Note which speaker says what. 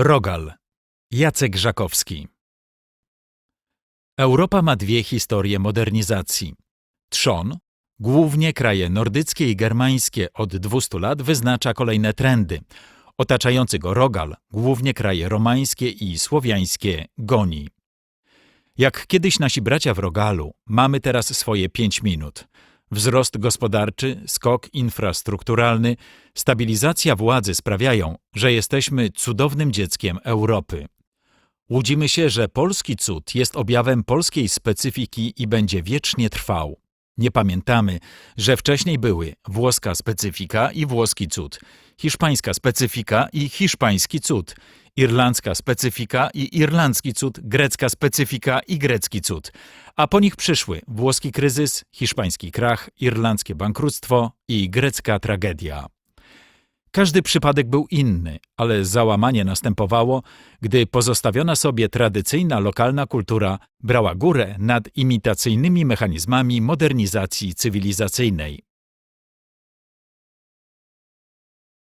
Speaker 1: Rogal. Jacek Żakowski. Europa ma dwie historie modernizacji. Trzon, głównie kraje nordyckie i germańskie od 200 lat wyznacza kolejne trendy. Otaczający go Rogal, głównie kraje romańskie i słowiańskie, goni. Jak kiedyś nasi bracia w Rogalu, mamy teraz swoje pięć minut. Wzrost gospodarczy, skok infrastrukturalny, stabilizacja władzy sprawiają, że jesteśmy cudownym dzieckiem Europy. Łudzimy się, że polski cud jest objawem polskiej specyfiki i będzie wiecznie trwał. Nie pamiętamy, że wcześniej były włoska specyfika i włoski cud, hiszpańska specyfika i hiszpański cud, irlandzka specyfika i irlandzki cud, grecka specyfika i grecki cud. A po nich przyszły włoski kryzys, hiszpański krach, irlandzkie bankructwo i grecka tragedia. Każdy przypadek był inny, ale załamanie następowało, gdy pozostawiona sobie tradycyjna lokalna kultura brała górę nad imitacyjnymi mechanizmami modernizacji cywilizacyjnej.